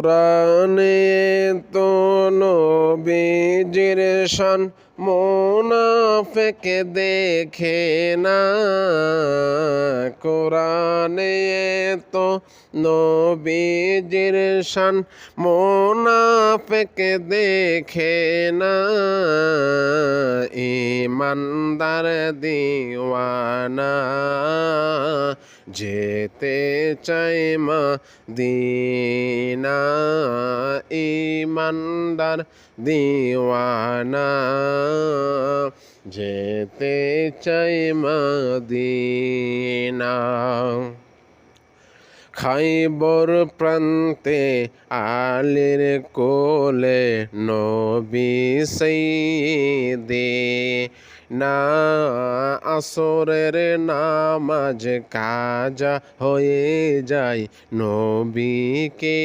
কোরআনে তো নবীজির শান মোনাফেক দেখে না। কোরআনে তো নবীজির শান মোনাফেক দেখে না। ইমানদার দিওয়ানা। যেতে চাই মা দিনা ইমানদার দিওয়ানা। যেতে চাই মদিনা। খাইবর প্রান্তে আলের কোলে নবী দে না আসরের নামাজ কাজা হয়ে যায়। নবীকে